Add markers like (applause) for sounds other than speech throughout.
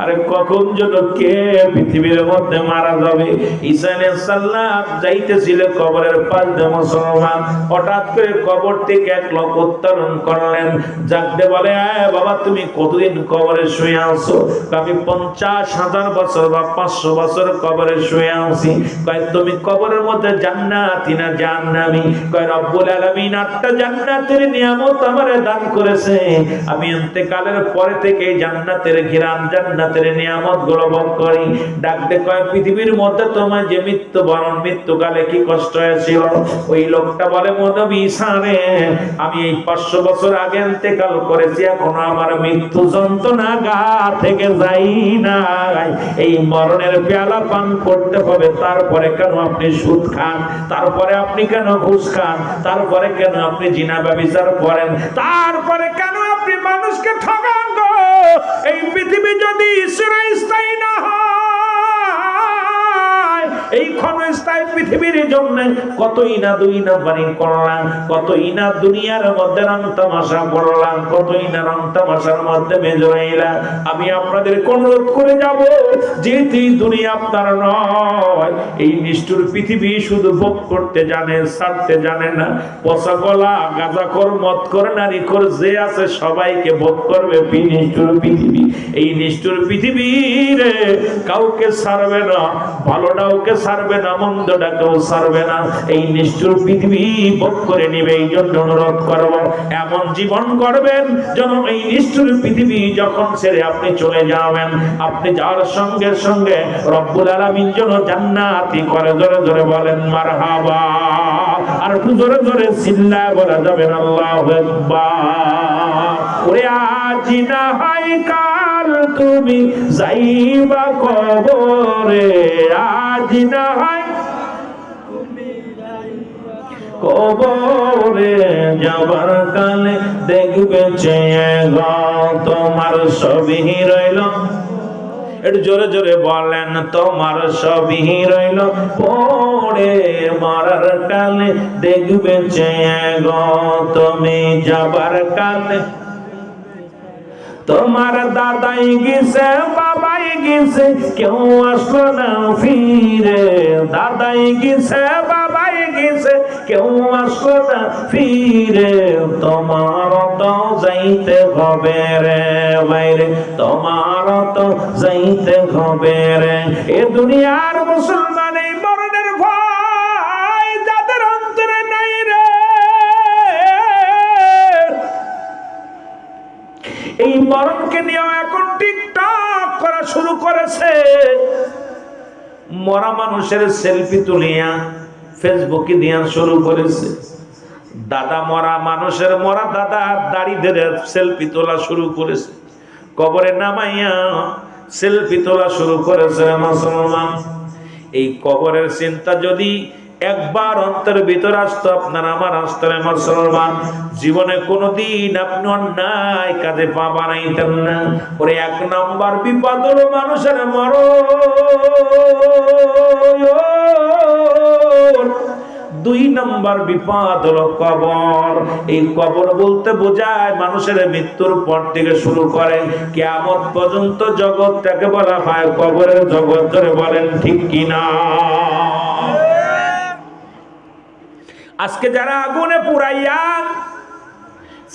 আরে কখন যেন কে পৃথিবীর মধ্যে মারা যাবে? আলাইহিস সালাম যাইতেছিল কবরের পাশ মুসলমান। হঠাৎ করে কবর থেকে এক লোক উত্তোলন করলেন। জাগতে বলে বাবা, তুমি কতদিন কবরে শুয়ে আছো? আমি পঞ্চাশ হাজার বছর বা পাঁচশো বছর কবরে শুয়ে আছি। কয়, তুমি কবরের মধ্যে জান্নাতি না জাহান্নামী? কয়, রব্বুল আলামিন আটটা জান্নাতের নিয়ামত আমারে দান করেছে। আমি ইন্তেকালের পরে থেকে জান্নাতের ঘিরান জান্নাতের নিয়ামতগুলো করি। ডাকতে কয়, পৃথিবীর মধ্যে তোমার যে মৃত্যু বরণ মৃত্যুকালে কি কষ্ট হয়েছিল? ওই লোকটা বলে মনবী সারে, আমি এই পাঁচশো বছর আগে ইন্তেকাল করেছি, এখনও আমার মৃত্যু যন্ত্রণা গা থেকে যাই না এই মরণের পেয়ালা পান করতে হবে, তারপরে কেন আপনি সুদ খান? তারপরে আপনি কেন ঘুষ খান? তারপরে কেন আপনি জিনা ব্যবচার করেন? তারপরে কেন আপনি মানুষকে ঠকান এই পৃথিবী যদি ঈশ্বরের স্থায়ী না হয় এই ক্ষণস্থায়ী পৃথিবীর জন্য কতই না দুই না বাড়ি করলাম, কতই না দুনিয়ার মধ্যে রং তামাশা করলাম, কতই না রং তামাশার মধ্যে মেজরাইলাম আমি আপনাদের অনুরোধ করে যাব, যেহেতু দুনিয়া আপনার নয়, এই নিষ্ঠুর পৃথিবী শুধু ভোগ করতে জানে, ছাড়তে জানে না। পচা গলা, গাঁজা কর মত কর নারী কর যে আছে সবাইকে ভোগ করবে নিষ্ঠুর পৃথিবী। এই নিষ্ঠুর পৃথিবীর কাউকে ছাড়বে না ভালোটাওকে ছাড়বে না, মন্দটাকেও ছাড়বে না। এই নিষ্ঠুর পৃথিবী ভোগ করে নিবে, এই জন্য অনুরোধ করব, এমন জীবন করবেন যেন এই নিষ্ঠুর পৃথিবী যখন ছেড়ে আপনি চলে যাবেন। আপনি যাওয়ার সঙ্গে সঙ্গে রব্বুল আলামিন যেন জান্নাতি করে ধরে ধরে বলেন, মারহাবা। আর জোরে জোরে চিল্লায় বলা যাবে আল্লাহু ওরে আজ না হয় কাল তুমি যাইবা কবরে, আজ না হয় কবরে যাবার কালে দেখবে চেয়ে তোমার সবই রইল। একটু জোরে জোরে বলেন, তোমার সবই রইল। পড়ে মারার কালে দেখবে চেয়ে গো, তুমি যাবার কালে তোমার দাদাই গেছে, বাবাই গেছে, কেউ আসলো না ফিরে। দাদাই গেছে, বাবাই গেছে, কেউ আসলো না ফিরে। তোমার তো যাইতে হবে রে বাইরে, তোমার তো যাইতে হবে রে। এ দুনিয়ার মুসলমান মরণকে নিয়ে এখন টিকটক করা শুরু করেছে। মরা মানুষের সেলফি তুলিয়া ফেসবুকে দেওয়া শুরু করেছে। দাদা মরা মানুষের মরা দাদা দাড়ি ধরে সেলফি তোলা শুরু করেছে। কবরে নামাইয়া সেলফি তোলা শুরু করেছে মুসলমান। এই কবরের চিন্তা যদি একবার অন্তরের ভিতরে আসতো আপনার, আমার অন্তরে মুসলমান জীবনে কোনোদিন আপনি অন্যায় কাজে পা বানাইতেন না। ওরে এক নাম্বার বিপদ হলো মানুষের মরণ। দুই নম্বর বিপদ হলো কবর। এই কবর বলতে বোঝায় মানুষের মৃত্যুর পর থেকে শুরু করে। কেমন পর্যন্ত জগৎটাকে বলা হয় কবরের জগৎ। ধরে বলেন, ঠিক কিনা? আজকে যারা আগুনে পুরাইয়া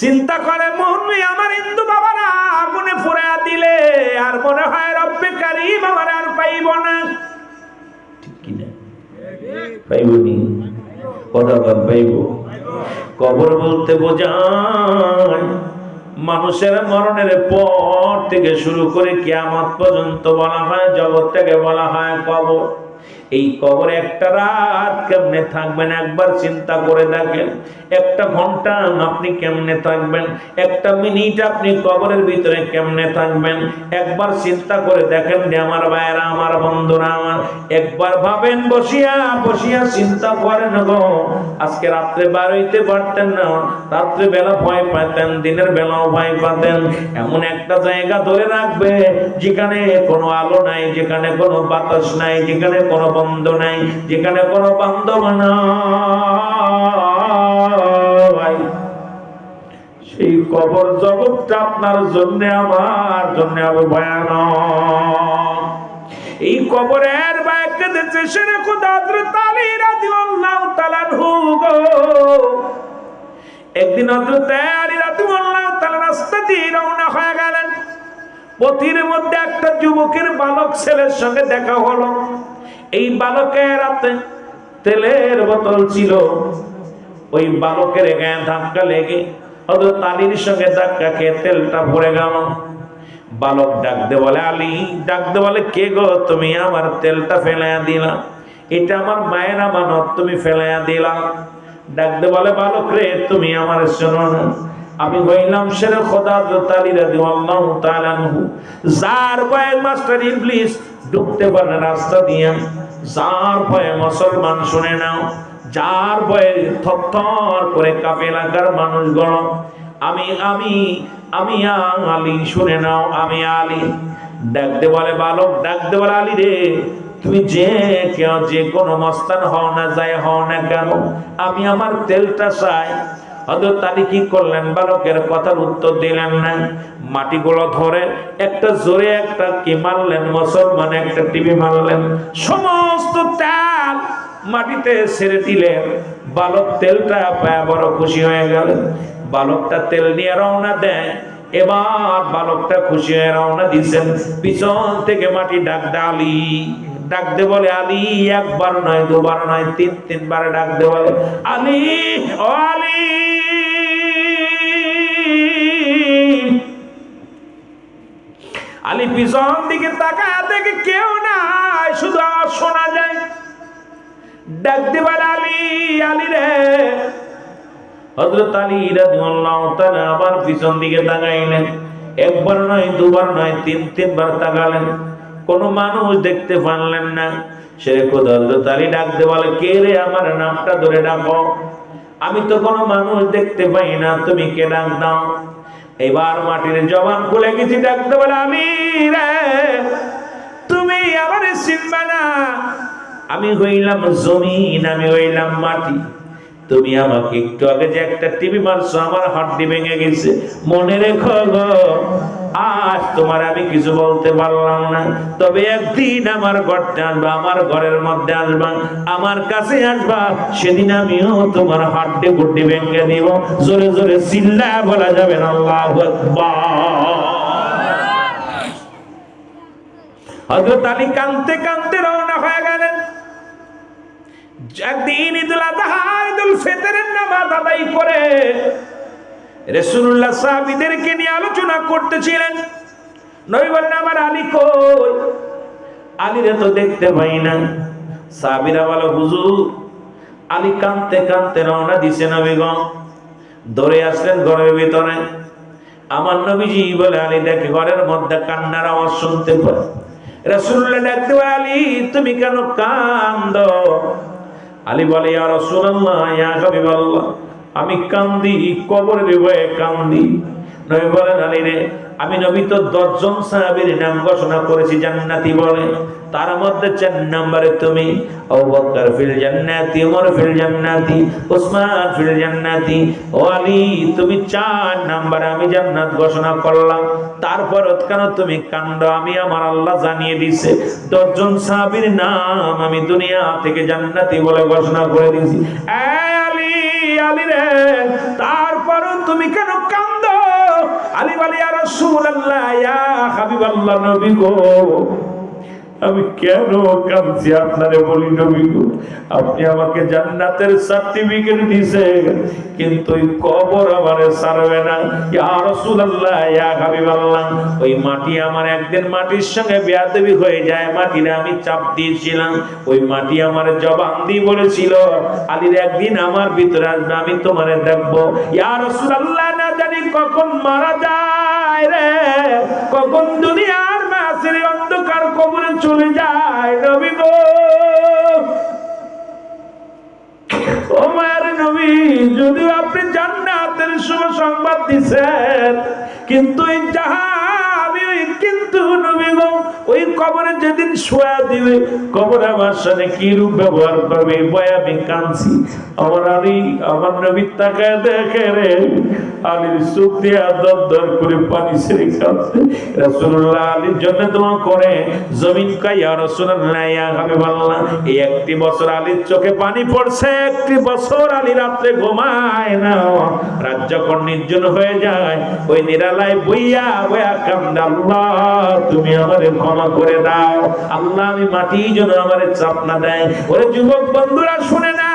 চিন্তা করে মোহনমি আমার হিন্দু বাবারা, আগুনে পুরাইয়া দিলে আর মনে হয় রব্বে কারিম আমার আর পাইব না। কবর বলতে মানুষের মরণের পর থেকে শুরু করে কিয়ামত পর্যন্ত বলা হয় জগৎটাকে বলা হয় কবর। এই কবরে একটা রাত কেমনে থাকবেন একবার চিন্তা করে দেখেন। একটা ঘণ্টা আপনি কেমনে থাকবেন? একটা মিনিট আপনি কবরের ভিতরে কেমনে থাকবেন? একবার চিন্তা করে দেখেন যে আমার ভাইয়েরা, আমার বন্ধুরা, আমার একবার ভাবেন বসিয়া বসিয়া চিন্তা করেন আজকে রাত্রে বার পারতেন না, রাত্রে বেলা ভয় পাইতেন দিনের বেলাও ভয় পাতেন। এমন একটা জায়গা ধরে রাখবে যেখানে কোনো আলো নাই, যেখানে কোনো বাতাস নাই, যেখানে কোনো বন্ধ নাই, যেখানে কোনো বান্ধব নাই। সেই কবর জগৎটা আপনার জন্য আমার জন্য হবে ভয়ানক। কবরের বাইক কেঁদেছে সেরে খোদা হযরত আলী রাদিয়াল্লাহু তাআলা আনহু গো। একদিন হযরত আলী রাদিয়াল্লাহু তাআলা রাস্তা দিয়ে রওনা হয়ে গেলেন। পথির মধ্যে একটা যুবকের বালক ছেলের সঙ্গে দেখা হলো। এই বালকের হাতে তেলের বোতল ছিল। ওই বালকের গায়ে ধাক্কা লেগে হযরত আলীর সঙ্গে ধাক্কা খেয়ে তেলটা ভরে গেল। বালক ডাকতে বলে, আলী, ডাকতে বলে, কে গো তুমি? আমার তেলটা ফেলাইয়া দিলা। এটা আমার মায়ের আমানত, তুমি ফেলাইয়া দিলা। ডাকতে বলে, বালক রে, তুমি আমার শোনো না। আমি হইলাম সেরে খোদা তালি রাদিয়াল্লাহু তাআলা যার ভয়ে মাস্টার ইবলিস ঢুকতে পারে রাস্তা দিয়া, যার ভয়ে মুসলমান শুনে নাও, যার ভয়ে থরথর করে কাঁপে এলাকার মানুষগুলো আমি আমি আমি আলী, শুনে নাও, আমি আলী। ডাকতে বলে বালক ডাকতে বলে আলী রে, তুমি যে কেউ যে কোনো মস্তান হও না, যায় হও না কেন? আমি আমার তেলটা চাই। হযরত আলী কি করলেন? বালকের কথার উত্তর দিলেন না মাটিগুলো ধরে একটা জোরে একটা কি মারলেন? মুসলমান একটা টিভি মারলেন। সমস্ত তেল মাটিতে ছেড়ে দিলেন। বালক তেলটা পায় বড় খুশি হয়ে গেলেন বালকটা তেল নিয়ে রওনা দেয়। এবার বালকটা খুশি হয়ে রওনা দিয়েছেন পিছন থেকে মাটি ডাক আলী ডাক দে বলে, আলী, একবার নয়, দুবার নয়, তিন, তিনবার ডাক দে বলে, আলী, ও আলী। আলী পিছন দিকে তাকায়, দেখে কেউ নাই, শুধু শোনা যায়। ডাক দে বলে, আলী আলী রে। হযরত আলী রাদিয়াল্লাহু তাআলা আবার পিছন দিকে তাকাইলেন, একবার নয়, দুবার নয়, তিন, তিনবার তাকালেন। কোন মানুষ দেখতে পারলেন না। সে খোদ হযরত আলী ডাকতে বলে কে রে আমার নামটা ধরে ডাকো? আমি তো কোনো মানুষ দেখতে পাই না, তুমি কে ডাক দাও? এবার মাটির জবান খুলে গেছি ডাকতে বলে আমি রে, তুমি আমার চিনবা না আমি হইলাম জমিন, আমি হইলাম মাটি। তুমি আমাকে একটু আগে যে একটা টিভি মারছো, আমার হাড্ডি ভেঙে গেছে। মনে রেখো গো, আজ তোমার আমি কিছু বলতে পারলাম না। তবে একদিন আমার ঘরতে আসবা আমার ঘরের মধ্যে আসবা আমার কাছে আসবা। সেদিন আমিও তোমার হাড্ডি গুড্ডি ভেঙে দিব। জোরে জোরে চিল্লা বলা যাবে না, আল্লাহু হযরত আলী কানতে কানতে রওনা হয়ে গেলেন। একদিন ঈদুল আজহা ঈদুল ফিতরের নামাজ আদায় করে রাসূলুল্লাহ সাহাবীদেরকে নিয়ে আলোচনা করতেছিলেন। নবী বললেন আমার আলী কই? আলীরে তো দেখতে পাই না। সাহাবীরা বলে হুজুর আলী কাঁদতে কাঁদতে রওনা দিছে নবীগণ। দৌড়ে আসলেন ঘরের ভিতরে। আমার নবীজি বলে আলী দেখে ঘরের মধ্যে কান্নার আওয়াজ শুনতে পায় রাসূলুল্লাহ বলে, আলী তুমি কেন কান্দ আলী বলে, ইয়া রাসূলুল্লাহ, ইয়া আমি কান্দি কবরের ভয়ে কান্দি। নবী বলেন, আলী রে, আমি নবী তো দশজন সাহাবীর নাম ঘোষণা করেছি, জান্নাতি বলে। তার মধ্যে চার নম্বরে তুমি ফিল জান্নাতি ফিল জান্নাতি ফিল জান্নাতি তুমি চার নম্বরে আমি জান্নাত ঘোষণা করলাম। তারপর কেন তুমি কাণ্ড আমি আমার আল্লাহ জানিয়ে দিছে দশজন সাহাবীর নাম আমি দুনিয়া থেকে জান্নাতি বলে ঘোষণা করে দিয়েছি। আলী রে তুমি কেন কান্দ? আলী বলে, ইয়া গো আমি কেন কাঁদছি আপনারে বলি নবীগো আপনি আমাকে জান্নাতের সার্টিফিকেট দিয়েছেন কিন্তু ওই কবর আমারে ছাড়বে না। ইয়া রাসূলুল্লাহ, ইয়া হাবিবাল্লাহ, ওই মাটি আমার একদিন মাটির সঙ্গে বেয়াদবি হয়ে যায়। মাটিরে আমি চাপ দিয়েছিলাম, ওই মাটি আমার জবান দিয়ে বলেছিল, আলীর একদিন আমার ভিতরে আসবে, আমি তোমারে দেখব। ইয়া রাসূলুল্লাহ, না জানি কখন মারা যায় রে, কখন চলে যায় নবী গো। ও মায়ের নবী, যদিও আপনি জান্নাতের শুভ সংবাদ দিছেন, কিন্তু এই জাহাবি কিন্তু নবী ওই কবরে যেদিন শোয়া দিবে, কবর আমার সাথে কি রূপ ব্যবহার করবে আমি আমার আলী, আমার নবীর তাকায় দেখে রে, আলীর চোখ দিয়ে দর করে পানি ছেড়ে কাঁদছে। আলীর জন্য করে, জমিন এই একটি বছর আলীর চোখে পানি পড়ছে, একটি বছর আলী রাত্রে ঘুমায় না। রাত নির্জন হয়ে যায়, ওই নিরালায় বইয়া বইয়া কান্দে, আল্লাহ তুমি আমারে ক্ষমা করে দাও। আল্লাহ, আমি মাটি যেন আমারে চাপ না দেয়। ওরে যুবক বন্ধুরা, শুনে না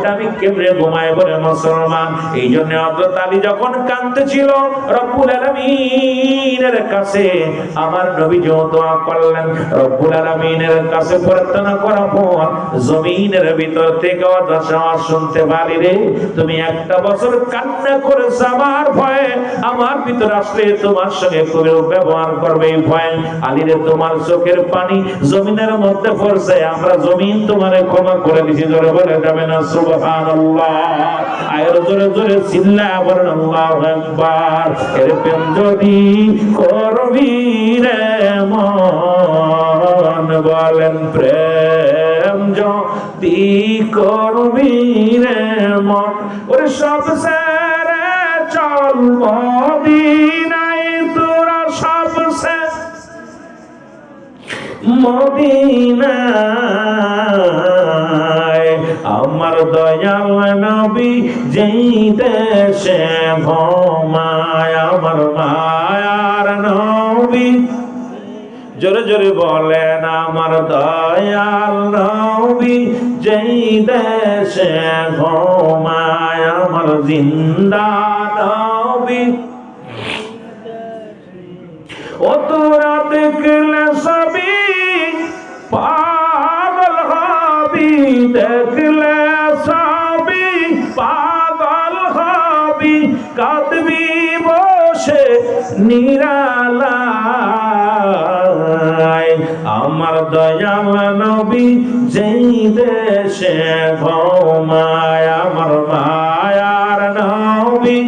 জমিনের ভিতর থেকে শুনতে পারি রে, তুমি একটা বছর কান্না করেছ আমার ভয়ে। আমার ভিতর আসলে তোমার সঙ্গে করে ব্যবহার করবে এই ভয়ে। আলীরে তোমার চোখের পানি জমিনের মধ্যে পড়ছে, আমরা জমিন তোমারে ক্ষমা করে দিছি, জোরে বলে যাবে না সুবহানাল্লাহ। আয়ের জোরে জোরে চিল্লা এর যদি করবি মন বলেন, প্রেম যদি করবি রে মন ওরে সব সারা চল মদিনায় তোরা সব সারা মদিনায় আমার দয়াল নবী, যেই দেশে ভমায় আমার মায়ার নবী। জোরে জোরে বলেন, আমার দয়াল নবী, যেই দেশে ঘুমায় আমার জিন্দা নবী। নিরালায়। আমার দয়াল নবী যেই দেশে ঘুমায়, আমার মায়ার নবী।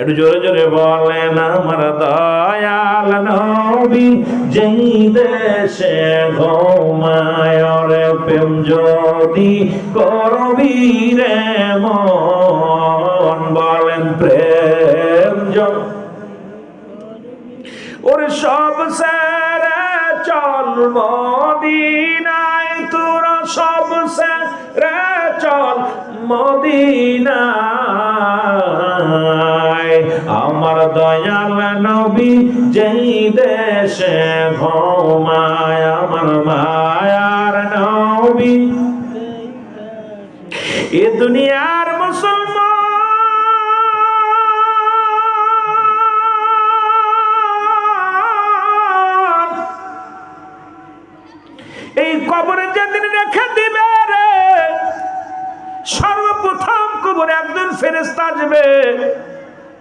একটু জোরে জোরে বলেন, আমার দয়াল নবী যেই দেশে ঘুমায় প্রেম যদি করবি রে মন প্রেম য- ওরে সব সারা চল মদিনায়, তোরা সব সারা চল মদিনায়। আমার দয়াল নবী যেই দেশে ঘুমায়, আমার মায়ার নবী। এ দুনিয়ার মুসলমান রেখে দিবে রে। সর্বপ্রথম কবরে একজন আসবে।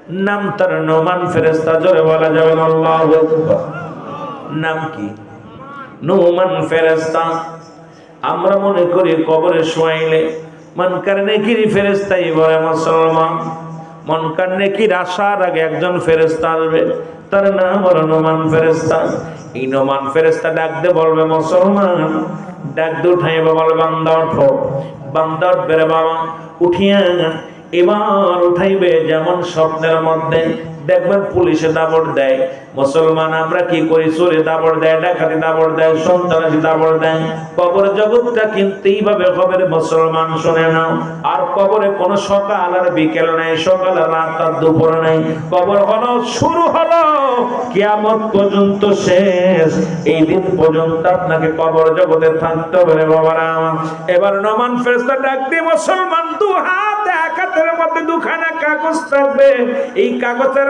নাম তার নোমান ফেরেস্তা জোরে বলা যাবে আল্লাহু। নাম কি? নোমান ফেরেস্তা আমরা মনে করি কবরে শোয়াইলে মনকার নেকির ফেরেস্তাই বলে মুসলমান। মনকার নেকির আসার আগে একজন ফেরেস্তা আসবে, তার নাম হলো নোমান ফেরেস্তা এই নোমান ফেরেস্তা ডাকতে বলবে, মুসলমান, ডাক উঠাই বলবে বান্দা ওঠো। বান্দা উঠবে বাবা, উঠিয়া এবার উঠাইবে যেমন স্বপ্নের মধ্যে। দেখবেন পুলিশে দাবড় দেয়, মুসলমান আমরা কি করি? চোরে দাবড় দেয়, ডাকাতি দাবড় দেয়, সন্ত্রাসী দাবড় দেয়। কবর জগৎটা কিন্তু এইভাবে হবে মুসলমান, শোনে না আর কবরে কোনো সকাল আর বিকেল নাই, সকাল আর রাত আর দুপুর নাই। কবর হলো, শুরু হলো, কিয়ামত পর্যন্ত শেষ। এই দিন পর্যন্ত আপনাকে কবর জগতে থাকতে হবে বাবারা। এবার নমান ফেরেশতা ডাক দিয়ে, মুসলমান, দু হাত এক হাতের মধ্যে দুখানা কাগজ থাকবে। এই কাগজের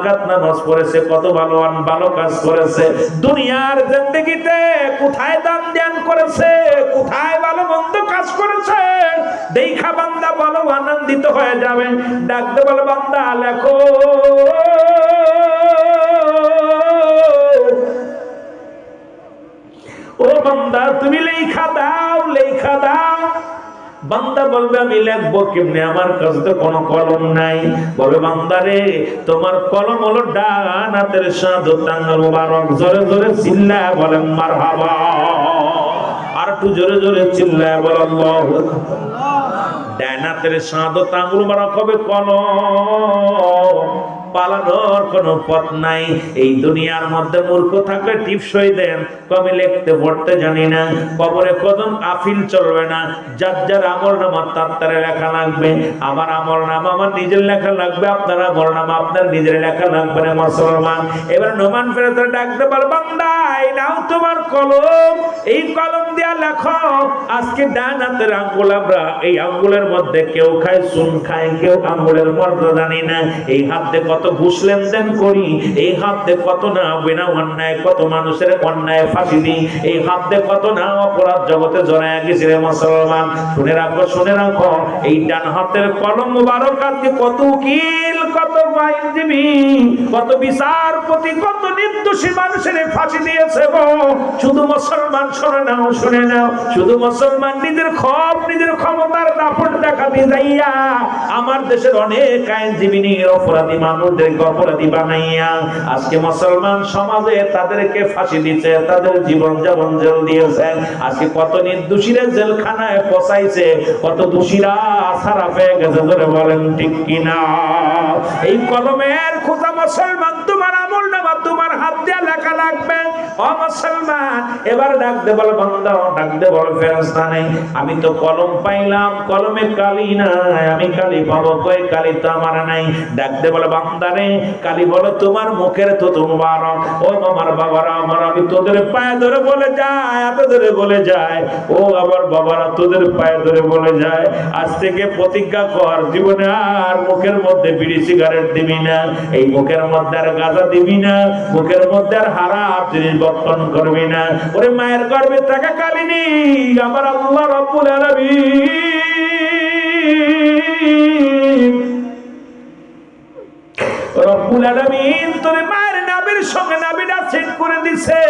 রাকাত নামাজ পড়েছে, কত ভালো ভালো কাজ করেছে। দুনিয়ার জিন্দগিতে কোথায় দান ধ্যান করেছে, কোথায় ভালো মন্দ কাজ করেছে, দেখা বান্দা বলো আনন্দিত হয়ে যাবে। ডাকতে বলো, বান্দা, লেখো। ও বান্দা, তুমি লেখা দাও লেখা দাও। বান্দা বলবে, আমি লিখব কেমনে? আমার কাছে তো কোনো কলম নাই। বলবে, বান্দা রে, তোমার কলম হলো ডান হাতের সাধু, টাঙ্গাল মুবারক, জোরে জোরে চিল্লা বলেন মার হাবা আর একটু জোরে জোরে চিল্লা বলেন আল্লাহু ডান হাতের সাধু, টাঙ্গুল মুবারক হবে কলম। পালানোর কোনো পথ নাই। এই দুনিয়ার মধ্যে মূর্খ থাকলে টিপসই দেন। কবে লিখতে পড়তে জানি না। কবরে কদম আফিল চলবে না। যার যার আমল নামা, তার তারে লেখা লাগবে। আমার আমল নাম আমার নিজের লেখা লাগবে। আপনার আমল নাম আপনার নিজের লেখা লাগবে না, মুসলমান। এবার নোমান ফেরত ডাকতে পার বান্দাই নাও তোমার কলম। এই কলম দিয়া লেখো। আজকে ডান হাতের আঙ্গুল আমরা, এই আঙ্গুলের মধ্যে কেউ খায়, চুন খায়, কেউ আঙ্গুলের মর্যাদা জানি না। এই হাত দিয়ে কত ঘুষ লেনদেন করি, এই হাত দিয়ে কত না বিনা অন্যায়, কত মানুষের অন্যায় ফাঁসি দিই এই হাত দিয়ে কত না অপরাধ জগতে জড়ায় গেছে রে মুসলমান। শুনে রাখো শুনে রাখো, এই ডান হাতের কলম মুবারক আজকে কত উকিল, কত আইনজীবী, কত বিচারপতি, কত নির্দোষী মানুষের ফাঁসি দিয়েছে গো। শুধু মুসলমান শুনে নাও শুনে নাও, শুধু মুসলমান নিজের খপ নিজের ক্ষমতার দাপট দেখাতে যাইয়া আমার দেশের অনেক আইনজীবী নিয়ে অপরাধী মানুষদেরকে অপরাধী বানাইয়া আজকে মুসলমান সমাজে তাদেরকে ফাঁসি দিচ্ছে তাদের জীবন যাপন জেল দিয়েছে। আজকে কত নির্দোষীরা জেলখানায় পচাইছে, কত দোষীরা সারা পেয়ে গেছে, ধরে বলেন ঠিক কিনা? এই কলমের খোঁজা মুসলমান হাত দিয়ে লেখা লাগবে। ও মুসলমান, এবার ডাক দে বল, বান্দা ডাক দে বল, ফেরেশতা আমি তো কলম পাইলাম, কলমে কালি নাই। আমি কালি পাবো কই? কালি তো আমার নাই। ডাক দে বল, বান্দা রে, কালি বলো, তোমার মুখের তো তোমার ও আমার বাবারা আমার, আমি তোদের পায়ে ধরে বলে যায় এত ধরে বলে যায় ও আমার বাবারা তোদের পায়ে ধরে বলে যায়। আজ থেকে প্রতিজ্ঞা কর, জীবনে আর মুখের মধ্যে বিড়ি, সিগারেট দিবি না। এই মুখের মধ্যে আর গাঁজা দিবি না। মুখের মধ্যে আর হারাপ জিনিস বর্তন করবি না। ওরে মায়ের গর্বে থাকা কালিনি আমার আল্লাহ রব্বুল আলামিন। রব্বুল আলামিন তোরে মায়ের নাবির সঙ্গে নাবিটা সেট করে দিছে।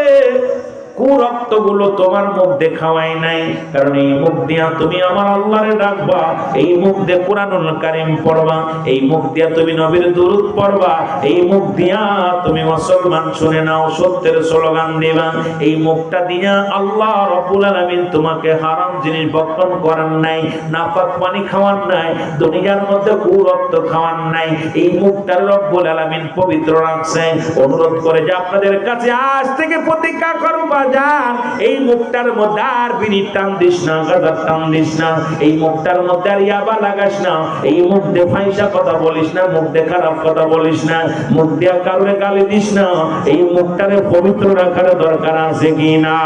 কুরক্তগুলো তোমার মুখ দেখাওয়াই নাই? কারণ এই মুখ দিয়া তুমি আমার আল্লাহরে ডাকবা, এই মুখ দিয়ে কোরআনুল কারীম পড়বা, এই মুখ দিয়া তুমি নবীর দুরূদ পড়বা, এই মুখ দিয়া তুমি মুসলমান শুনে নাও, সত্যের স্লোগান দিবা। এই মুখটা দিয়া আল্লাহ রব্বুল আলামিন তোমাকে হারাম জিনিস বক্ষণ করার নাই নাপাক পানি খাওয়ার নাই, দুনিয়ার মধ্যে কুরক্ত খাওয়ার নাই। এই মুখটার রব্বুল আলামিন পবিত্র রাখছে। অনুরোধ করে যে আপনাদের কাছে আজ থেকে প্রতিজ্ঞা করো বাজান এই মুখটার মধ্যে আর টান দিস না টান দিস না, এই মুখটার মধ্যে আর ইয়াবা লাগাস না, এই ফাইসা কথা বলিস না খারাপ কথা বলিস না কারোরে গালি দিস না, এই মুখটারে পবিত্র রাখার দরকার আছে কি না?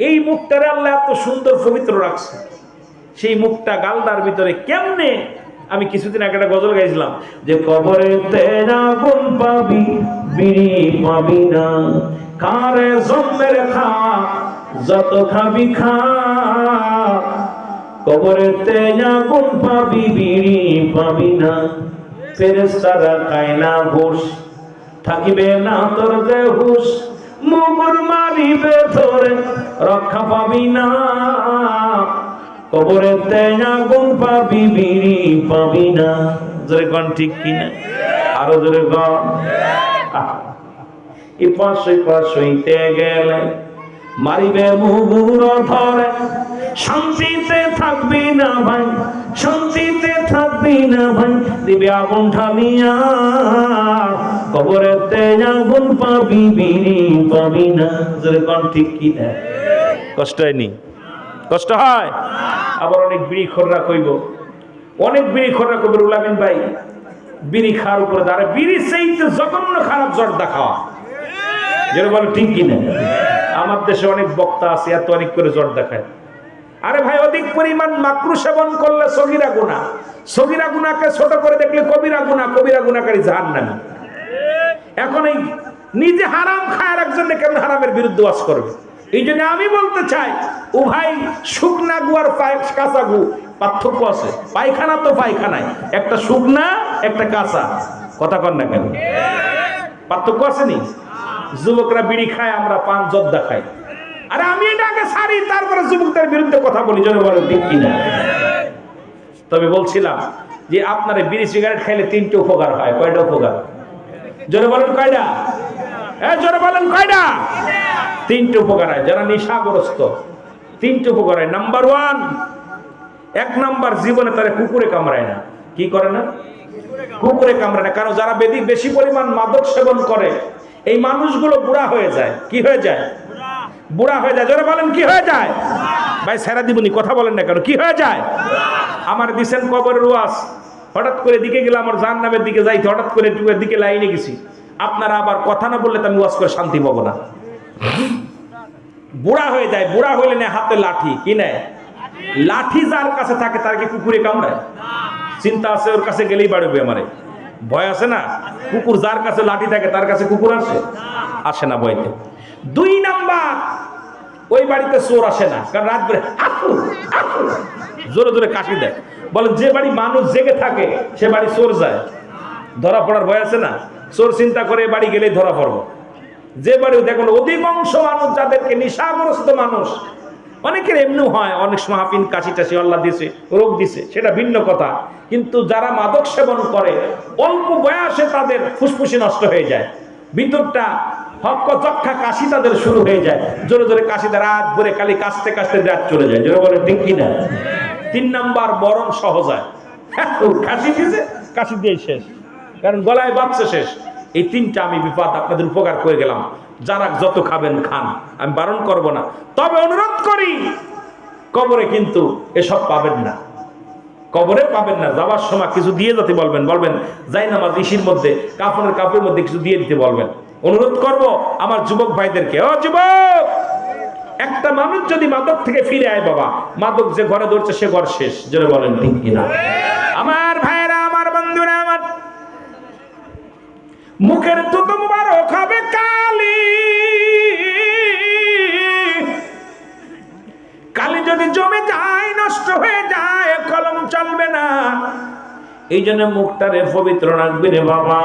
(laughs) এই মুখটারে আল্লাহ এত সুন্দর পবিত্র রাখছে, সেই মুখটা গালদার ভিতরে কেমনে আমি কিছুদিন আগে একটা গজল গাইছিলাম যে কবরে তেরা গুণ পাবি, বিড়ি পাবি না। কারে জম্মের খা যত খাবি খা কবরে তেরা গুণ পাবি, বিড়ি পাবি না। ফেরেস্তারা খায় না ঘুষ, থাকিবে না তোর যে হুশ। মুগুর মারিবে তোরে রক্ষা পাবি না। কবরে তেনা গুণ পাবি, বিড়ি পাবি না। জোরে কন, ঠিক কিনা? আরও জোরে কন। ই পাশে পাশইতে গেলে মারিবে মুগুর ধরে। শান্তিতে থাকবি না ভাই, শান্তিতে থাকবি না ভাই, দিবে আগুন ঢালিয়া। কবরেতে আগুন পাবি, বিড়ি পাবি না। জোরে কোন, ঠিক কি না কষ্ট হয়নি কষ্ট হয়? আবার অনেক বিড়ি খররা কইব। অনেক বিড়ি খররা কইব রুলামিন ভাই, বিড়ি খাওয়ার উপরে দাঁড়ায়। বিড়ি সেই তো জঘন্য খারাপ জর্দা খাওয়া। বলে, ঠিক কিনা আমার দেশে অনেক বক্তা আছে, এত অনেক করে জর্দা খায়। আরে ভাই, অধিক পরিমাণ মাকরু সেবন করলে সগিরা গুণা। সগিরা গুণাকে ছোট করে দেখলে কবিরা গুণা, কবিরা গুণাকারী জাহান নামে এখন এই নিজে হারাম খায় আর একজনকে কেমন হারামের বিরুদ্ধে ওয়াজ করবে? এই জন্য আমি বলতে চাই, উভয় শুকনা গু আর কাঁচা গু, পার্থক্য আছে। পায়খানা তো পায়খানায়, একটা শুকনা, একটা কাঁচা। কথা কর না কেন? পার্থক্য আছে নি? যুবকরা বিড়ি খায়, আমরা পান জর্দা খাই। আরে আমি এটা আগে সারি তারপরে যুবকদের বিরুদ্ধে কথা বলি বলে ঠিক কিনা? তবে বলছিলাম যে আপনার বিড়ি সিগারেট খাইলে তিনটে উপকার হয়। কয়টা উপকার? বলেন, কয়টা? হ্যাঁ জোরে উপকার ওয়ান এক জীবনে তারা যারা মাদক সেবন করে, এই মানুষগুলো বুড়া হয়ে যায়। কি হয়ে যায়? বুড়া হয়ে যায়। যারা বলেন, কি হয়ে যায়? ভাই সেরা দিবনি, কথা বলেন না কেন। কি হয়ে যায়? আমার দিছেন কবরের ওয়াজ। হঠাৎ করে দিকে গেলে আমার জান নামের দিকে যাইতে, হঠাৎ করে দিকে লাইনে গেছি। আপনারা আবার কথা না বললে তো আমি ওয়াজ করে শান্তি পাবো না। বুড়া হয়ে যায়, বুড়া হইলে নেয় হাতে লাঠি, কি নেয়? লাঠি যার কাছে থাকে তার কি কুকুরে কামড়ায়? চিন্তা আছে ওর কাছে গেলেই বাড়বে আমারে। ভয় আছে না? কুকুর যার কাছে লাঠি থাকে তার কাছে কুকুর আসে? আসে না ভয়তে। দুই নাম্বার, ওই বাড়িতে চোর আসে না, কারণ রাত বেড়ে জোরে জোরে কাশি দেয়। বলেন, যে বাড়ি মানুষ জেগে থাকে, সে বাড়ি চোর যায়। ধরা পড়ার ভয় আছে না? চোর চিন্তা করে বাড়ি গেলেই ধরা পড়ব। যে বাড়ি দেখুন অধিকাংশ মানুষ যাদেরকে নেশাগ্রস্ত মানুষ অনেকের এমনি হয় অনেক সময় হাফিন কাশি টাশি আল্লাহ দিছে রোগ দিছে সেটা ভিন্ন কথা। কিন্তু যারা মাদক সেবন করে অল্প বয়সে তাদের ফুসফুসি নষ্ট হয়ে যায়। ভিতরটা হক্ক চক্ষা কাশি তাদের শুরু হয়ে যায়। জোরে জোরে কাশিতে রাত ভরে খালি কাশতে কাশতে রাত চলে যায়। জোরে বলে ঠিক কিনা? তিন নাম্বার বরণ সহজ হ্যাঁ, (laughs) কাশি দিয়েছে কাশি দিয়ে শেষ। কারণ গলায় বাচ্চা শেষ। এই তিনটা আমি বিপদ আপনাদের উপকার করে গেলাম। যারা যত খাবেন, খান। আমি বারণ করব না। তবে অনুরোধ করি, কবরে কিন্তু এসব পাবেন না। কবরে পাবেন না। যাওয়ার সময় কিছু দিয়ে যেতে বলবেন। বলবেন, যাই না আমার ঋষির মধ্যে কাপড়ের কাপড়ের মধ্যে কিছু দিয়ে দিতে বলবেন। অনুরোধ করব, আমার যুবক ভাইদেরকে, ও যুবক, একটা মানুষ যদি মাদক থেকে ফিরে আয় বাবা, মাদক যে ঘরে ধরছে, সে ঘর শেষ। যেন বলেন ঠিক কিনা। আমার ভাইয়েরা আমার বন্ধুরা আমার মুখের তুতো মুবারক হবে কালি। কালি যদি জমে যায়, নষ্ট হয়ে যায়, কলম চলবে না। এই জন্য মুখটারে পবিত্র রাখবে রে বাবা।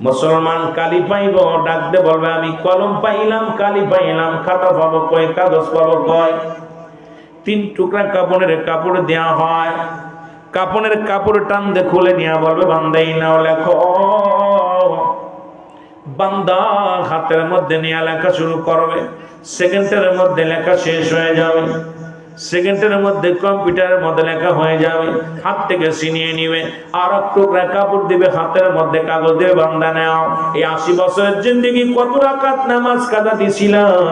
মুসলমান কালি পাইব, ডাকতে বলবে, আমি কলম পাইলাম, কালি পাইলাম, খাতা পাবো কয়, কাগজ পাবো কয়? তিন টুকরা কাপড়ের কাপড় দেয়া হয়। কাপড়ের কাপড় টান দিয়ে খুলে নিয়ে বলবে, বান্দাই, নাও লেখো। বান্দা হাতের মধ্যে নিয়ে লেখা শুরু করবে সেকেন্ডের মধ্যে লেখা শেষ হয়ে যাবে। সেকেন্ডের মধ্যে কম্পিউটারের মধ্যে লেখা হয়ে যাবে, হাত থেকে ছিনিয়ে নিবে, আর এক টুকরা কাপড় দিবে, হাতের মধ্যে কাগজ দিয়ে বান্দা নেও। এই আশি বছরের জিন্দিগি কত রাকাত নামাজ কাদা দিছিলাম,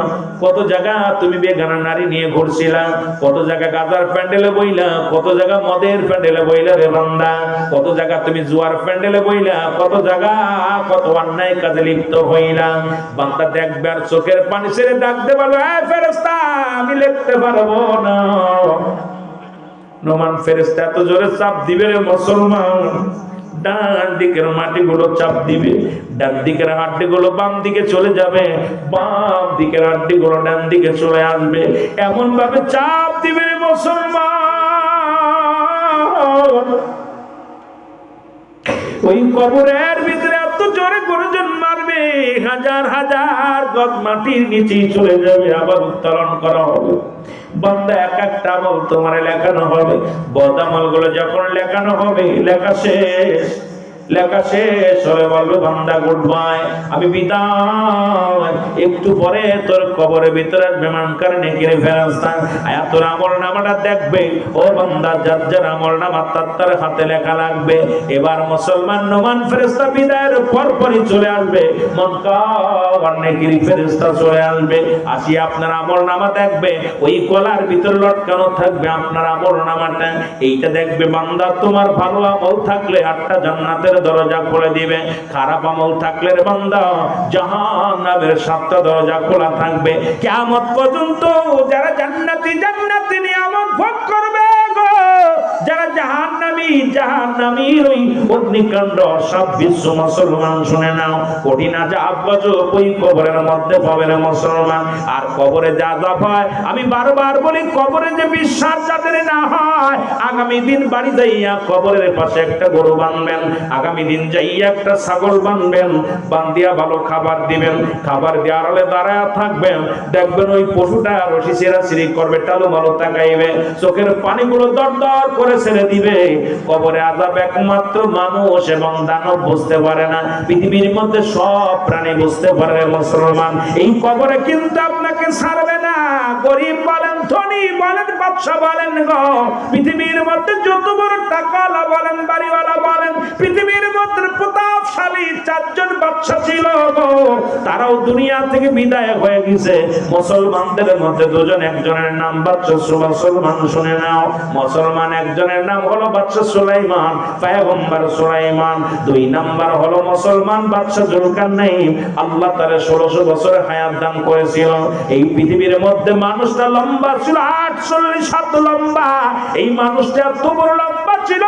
কত জায়গা তুমি বেগানা নারী নিয়ে ঘুরছিলাম কত জায়গা গাজার প্যান্ডেলে বইলা, কত জায়গা মদের প্যান্ডেলে বইলা রে বান্দা, কত জায়গা তুমি জুয়ার প্যান্ডেলে বইলা, কত জায়গা কত অন্যায় কাজে লিপ্ত হইলাম বান্দা দেখবে আর চোখের পানি ছেড়ে ডাকতে পারবে আমি লিখতে পারব না। নোমান ফেরেশতা এত জোরে চাপ দিবে রে মুসলমান। ডান দিকের মাটিগুলো চাপ দিবে, ডান দিকের হাড্ডিগুলো বাম দিকে চলে যাবে, বাম দিকের হাড্ডিগুলো ডান দিকে চলে আসবে। এমন ভাবে চাপ দিবে রে মুসলমান। ওই কবরের ভিতরে এত জোরে গরুজন হাজার হাজার গদ মাটির নিচে চলে যাবে, আবার উত্তোলন করা। হবে বান্দা এক একটা আমল তোমার লেখানো হবে। বদামলগুলো যখন লেখানো হবে, লেখা শেষ। লেখা শেষ হলে বলবে বান্দা গুড বাই। আমি বিদায় একটু পরে তোর কবরের ভিতরে বিমান করে নেকিরে ফেরাস্তা আয়া, তোর আমল নামাটা দেখবে। ও বান্দা, যার যার আমল নামা, তার তার হাতে লেখা লাগবে। এবার মুসলমান, নোমান ফেরেস্তা বিদায়ের পর পরই চলে আসবে। মন কাবার নেকিরি ফেরেস্তা চলে আসবে। আসি আপনার আমল নামা দেখবে। ওই কলার ভিতর লটকানো থাকবে আপনার আমল নামাটা। এইটা দেখবে, বান্দা, তোমার ভালো আমল থাকলে আটটা জান্নাতের দরজা খুলে দিবে। খারাপ আমল থাকলে বান্দা, জাহান্নামের সাতটা দরজা খোলা থাকবে। কিয়ামত পর্যন্ত যারা জান্নাতি জান্নাতি নিয়ামত ভোগ করবে যারা জাহান্নামী, জাহান্নামীর ওই অগ্নিকাণ্ড, সব বিশ্ব মুসলমান শুনে নাও। কঠিন আজাব গজব ওই কবরের মধ্যে পাবে না মুসলমান। আর কবরে যা যা হয়, আমি বারবার বলি, কবরে যে বিশ্বাস যাদের না হয়, আগামী দিন বাড়ি যাইয়া কবরের পাশে একটা গরু বানবেন। আগামী দিন যাইয়া একটা ছাগল বানবেন, বান্দিয়া ভালো খাবার দিবেন, খাবার দেওয়ার হলে দাঁড়ায় থাকবেন, দেখবেন ওই পশুটা রশি সিরি করবে, টালু মালো তাকাইবে, চোখের পানিগুলো দর দর করে ছেড়ে দিবে। কবরে আজাব একমাত্র মানুষ এবং দানব বুঝতে পারে না, পৃথিবীর মধ্যে সব প্রাণী বুঝতে পারে মুসলমান। এই কবরে কিন্তু আপনাকে ছাড়বে না, গরিব বলেন ধনী বলেন বলেন গো। পৃথিবীর মধ্যে যত বড় বলেন, বাড়িওয়ালা বলেন, পৃথিবীর মধ্যে প্রতাপশালী চারজন ছিল তারাও দুনিয়া থেকে বিদায় হয়ে গেছে। মুসলমানদের মধ্যে দুজন, একজনের নাম বাদশা মুসলমান শুনে নাও। মুসলমান একজনের নাম হলো বাদশা সুলাইমান, পয়গম্বর সুলাইমান। দুই নাম্বার হলো মুসলমান বাদশা জুলকারনাইন আল্লাহ তারে 1600 বছর হায়াত দান করেছিল। এই পৃথিবীর মধ্যে মানুষটা লম্বা ছিল 48 হাত লম্বা। এই মানুষটা এত বড় লম্বা ছিল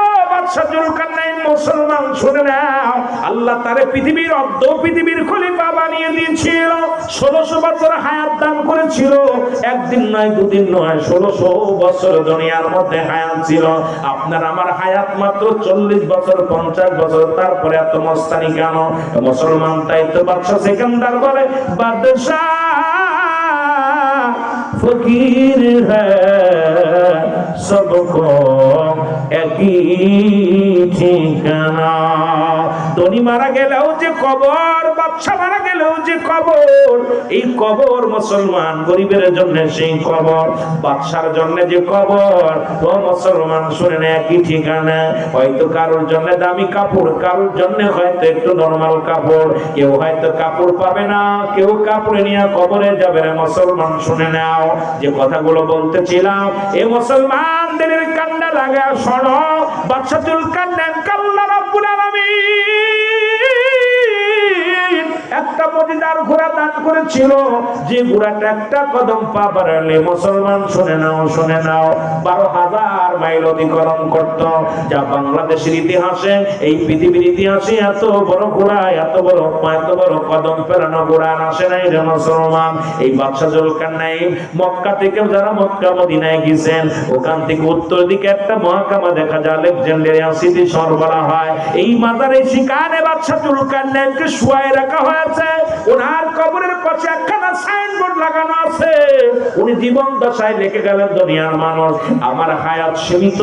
1600 বছর হায়াত দান করেছিল। একদিন নয়, দুদিন নয় 1600 বছর দুনিয়ার মধ্যে ছিল। আপনার আমার হায়াত মাত্র 40 বছর 50 বছর, তারপরে এত মস্তানি কেন? মুসলমান তাই তো বাদশা সেকেন্দার বলে, বাদশাহ। फकीर है सबको एक ही ठिकाना ধনী মারা গেলেও যে কবর, বাদশা মারা গেলেও যে কবর, এই কবর মুসলমান গরিবের জন্য সেই কবর, বাদশার জন্য যে কবর, ও মুসলমান শুনে না একই ঠিকানা। হয়তো কারোর জন্য দামি কাপড়, কারোর জন্য হয়তো একটু নরমাল কাপড়, কেউ হয়তো কাপড় পাবে না, কেউ কাপড় নিয়ে কবরে যাবে না। মুসলমান শুনে নাও, যে কথাগুলো বলতেছিলাম, এ মুসলমানদের কান্না লাগা শোনো, বাদশাতুল কান্নান কাল্লা রাব্বুল আলামিন একটা মদিনার ঘোড়া দান করেছিল। যে ঘোড়াটা একটা কদম পা বাড়ালে মুসলমান শুনে নাও শুনে নাও। বারো হাজার মাইল অতিক্রম করত। যা বাংলাদেশের ইতিহাসে, এই পৃথিবীর ইতিহাসে এত বড় ঘোড়া, এত বড় এত বড় কদম পেরানো ঘোড়া আসে নাই রে মুসলমান। এই বাদশা জুলকারনাই মক্কা থেকে যারা মক্কা, মদিনায় গেছেন, ওখান থেকে উত্তর দিকে একটা মহাকামা দেখা যায় আলেকজান্ডারিয়া সিটি বলা হয়। এই মাজারে শিকারে বাদশা জুলকারনাইকে শুয়ায় রাখা হয়েছে ওনার কবরের পাশে একখানা সাইনবোর্ড লাগানো আছে। উনি জীবন দশায় গেলেন দুনিয়ার মানুষ। আমার হায়াত সীমিত।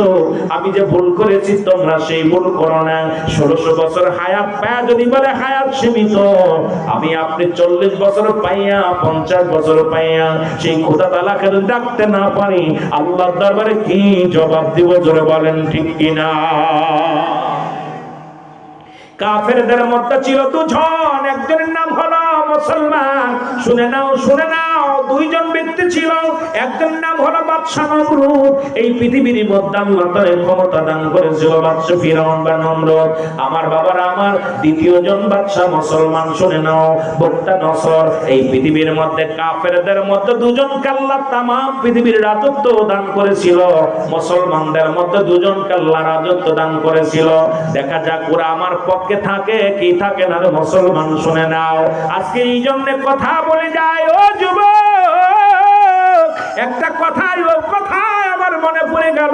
আমি যে ভুল করেছি, তোমরা সেই ভুল করো না। ষোলোশো বছর হায়াত যদি বলে হায়াত সীমিত। আমি আপনি চল্লিশ বছর পাইয়া, পঞ্চাশ বছর পাইয়া সেই খোদা তালাকে ডাকতে না পারি। আল্লাহর দরবারে কি জবাব দিব, জোরে বলেন ঠিক কিনা? কাফেরদের মধ্যে ছিল দুজন একজনের নাম হলো মুসলমান। শুনে নাও শুনে নাও। দুইজন ব্যক্তি ছিল, একজন নাম হলো বাদশা নমরুদ। এই পৃথিবীর মধ্যে ক্ষমতা দান করেছিল বাদশা ফিরাউন বা নমরুদ। আমার আমার দ্বিতীয় জন বাদশা মুসলমান, শুনে নাও বক্তা নসর। এই পৃথিবীর মধ্যে কাফেরদের মধ্যে দুজন কাল্লা তামাম পৃথিবীর রাজত্ব দান করেছিল। মুসলমানদের মধ্যে দুজন কাল্লা রাজত্ব দান করেছিল। দেখা যাক ওরা আমার পক্ষে থাকে, কি থাকে না মুসলমান, শুনে নাও। আজকে এই জন্য কথা বলে যায়, ও যুবক! একটা কথাই ও কথাই আমার মনে পড়ে গেল।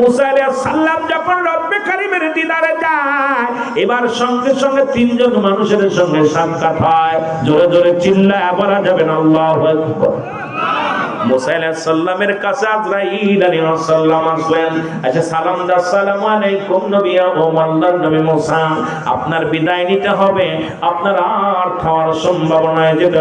মুসা আলাইহিস সালাম যখন রব্বে কারিমের দিদারে যায়, এবার সঙ্গে সঙ্গে তিনজন মানুষের সঙ্গে সাক্ষাৎ হয়। জোরে জোরে চিল্লায় বলা যাবে না, আল্লাহু কাছে আজরাইল আসলেন। আচ্ছা সালাম দা আসসালামু আলাইকুম নবী ও নবী মুসা। আপনার বিদায় নিতে হবে, আপনার আর খাওয়ার সম্ভাবনা যেতে